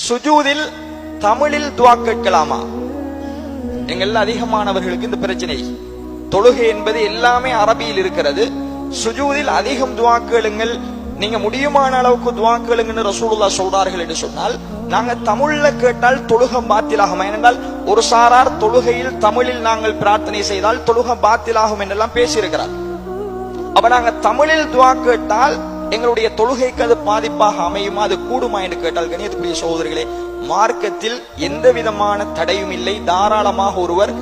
சுஜூதில் தமிழில் துவா கேட்கலாமா? எங்கள் அதிகமானவர்களுக்கு இந்த பிரச்சனை. தொழுகை என்பது எல்லாமே அரபியில் இருக்கிறது. சுஜூதில் அதிகம் துவா கேளுங்கள். நீங்க முடியுமான அளவுக்கு துவா கேளுங்கன்னு ரசூலுல்லா சொல்றார்கள் என்று சொன்னால் நாங்க தமிழ்ல கேட்டால் தொழுகம் பாத்திலாகும்? ஏனென்றால் ஒரு சாரார் தொழுகையில் தமிழில் நாங்கள் பிரார்த்தனை செய்தால் தொழுகம் பாத்திலாகும் என்றெல்லாம் பேசியிருக்கிறார். அப்ப நாங்க தமிழில் துவா கேட்டால் எங்களுடைய தொழுகைக்கு அது பாதிப்பாக அமையுமா? அது கூடுமா என்று கேட்டால் கணியத்துக்குரிய சகோதரிகளே மார்க்கத்தில் எந்த விதமான தடையும் இல்லை. தாராளமாக ஒருவர்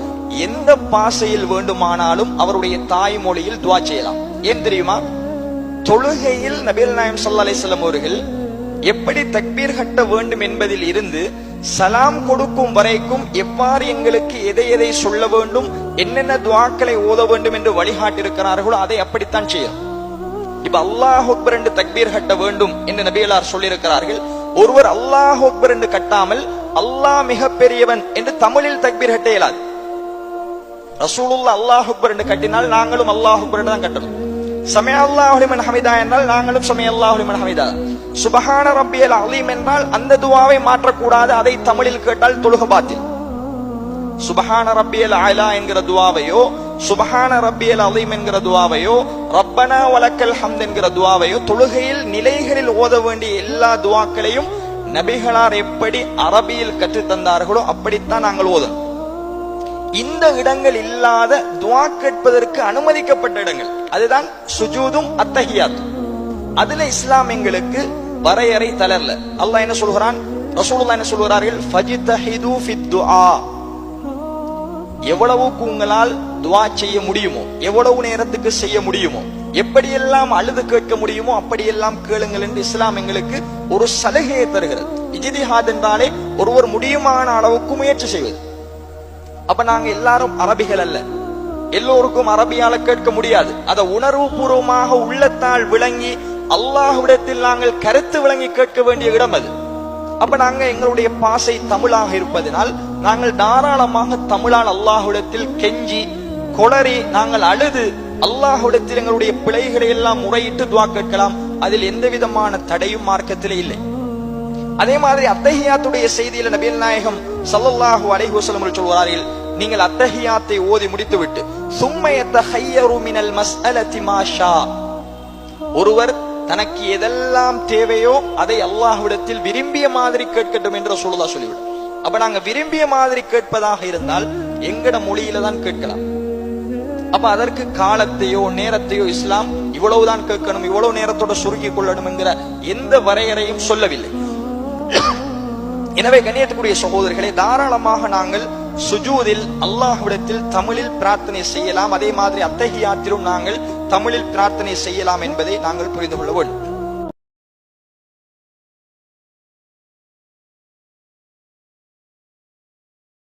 எந்த பாசையில் வேண்டுமானாலும் அவருடைய தாய்மொழியில் துவா செய்யலாம். ஏன் தெரியுமா? தொழுகையில் நபீல் நாயம் சல்லா அலிஸ்லாம் அவர்கள் எப்படி தக்பீர் கட்ட வேண்டும் என்பதில் இருந்து சலாம் கொடுக்கும் வரைக்கும் எவ்வாறு எங்களுக்கு எதை எதை சொல்ல வேண்டும் என்னென்ன துவாக்களை ஓத வேண்டும் என்று வழிகாட்டியிருக்கிறார்களோ அதை அப்படித்தான் செய்யும் இப்ப அல்லாஹ் அக்பர் என்று தக்பீர் கட்ட வேண்டும் என்று நபியலார் சொல்லியிருக்கிறார்கள். ஒருவர் அல்லாஹ் அக்பர் என்று கட்டாமல் அல்லாஹ் மிக பெரியவன் என்று தமிழில் தக்பீர் கட்ட இயலாது. ரசூலுல்லா அல்லாஹ் அக்பர் என்று கட்டினால் நாங்களும் அல்லாஹ் அக்பர் தான் கட்டணும். சமய அல்லாஹுலிமன் ஹமிதா என்றால் நாங்களும் சமய அல்லாஹுலிமன் ஹமிதா. சுபஹான ரப்பியல் அலீம் என்றால் அந்த துவாவை மாற்றக்கூடாது அதை தமிழில் கேட்டால் தொழுக பாத்தில். சுபஹான ரப்பியல் அலா என்கிற துவாவையோ சுபஹான ரப்பியல் அலீம் என்கிற துவாவையோ ரப்பனா வலக்கல் ஹம்த் என்கிற துவாவையோ தொழுகையில் நிலைகளில் ஓத வேண்டிய எல்லா துவாக்களையும் நபிகளார் எப்படி அரபியில் கற்றுத் தந்தார்களோ அப்படித்தான் நாங்கள் ஓதும் இந்த இடங்கள் இல்லாத துவா கேட்பதற்கு அனுமதிக்கப்பட்ட இடங்கள். அதுதான் சுஜூதும் அத்தகியாத் அதுல இஸ்லாம் எங்களுக்கு வரையறை தளரல. அல்லாஹ் என்ன சொல்கிறான்? ரசூலுல்லாஹ் என்ன சொல்கிறார்கள்? ஃபஜிதஹிது ஃபித் துஆ. எவ்வளவுக்கு உங்களால் துவா செய்ய முடியுமோ எவ்வளவு நேரத்துக்கு செய்ய முடியுமோ எப்படியெல்லாம் அழுது கேட்க முடியுமோ அப்படியெல்லாம் கேளுங்கள் என்று இஸ்லாம் எங்களுக்கு ஒரு சலுகையை தருகிறது. இஜிதிஹாத் என்றாலே ஒருவர் முடியுமான அளவுக்கு முயற்சி செய்வது. அப்ப நாங்க எல்லாரும் அரபிகள் அல்ல. எல்லோருக்கும் அரபியால கேட்க முடியாது. அதை உணர்வு பூர்வமாக உள்ளத்தால் விளங்கி அல்லாஹ்விடத்தில் நாங்கள் கருத்து விளங்கி கேட்க வேண்டிய இடம் அது. அப்ப நாங்க எங்களுடைய பாசை தமிழாக இருப்பதனால் நாங்கள் தாராளமாக தமிழால் அல்லாஹுடத்தில் கெஞ்சி கொளறி நாங்கள் அழுது அல்லாஹுடத்தில் எங்களுடைய பிழைகளை எல்லாம் முறையிட்டு துவா கேட்கலாம். அதில் எந்த விதமான தடையும் மார்க்கத்திலே இல்லை. அதே மாதிரி அத்தஹியாத்துடைய செய்தியில நபீல் நாயகம் சல்லல்லாஹு அலைஹி வஸல்லம் சொல்கிறார்கள் நீங்கள் அத்தஹியாத்தை ஓதி முடித்துவிட்டு சும்மையத்த ஹையரு மினல் மஸ்அலதி மாஷா ஒருவர் தனக்கு எதெல்லாம் தேவையோ அதை அல்லாஹ்விடத்தில் விரும்பிய மாதிரி கேட்கட்டும் என்று சொல்லுதா சொல்லிவிடும் அப்ப நாங்க விரும்பிய மாதிரி கேட்பதாக இருந்தால் எங்கட மொழியில தான் கேட்கலாம். அப்ப அதற்கு காலத்தையோ நேரத்தையோ இஸ்லாம் இவ்வளவுதான் கேட்கணும் இவ்வளவு நேரத்தோட சுருக்கிக் கொள்ளணும் என்கிற எந்த வரையறையும் சொல்லவில்லை. எனவே கண்ணியத்துக்குரிய சகோதரர்களே தாராளமாக நாங்கள் சுஜூதில் அல்லாஹ்விடத்தில் தமிழில் பிரார்த்தனை செய்யலாம். அதே மாதிரி அத்தகையாத்திலும் நாங்கள் தமிழில் பிரார்த்தனை செய்யலாம் என்பதை நாங்கள் புரிந்து கொள்ள வேண்டும்.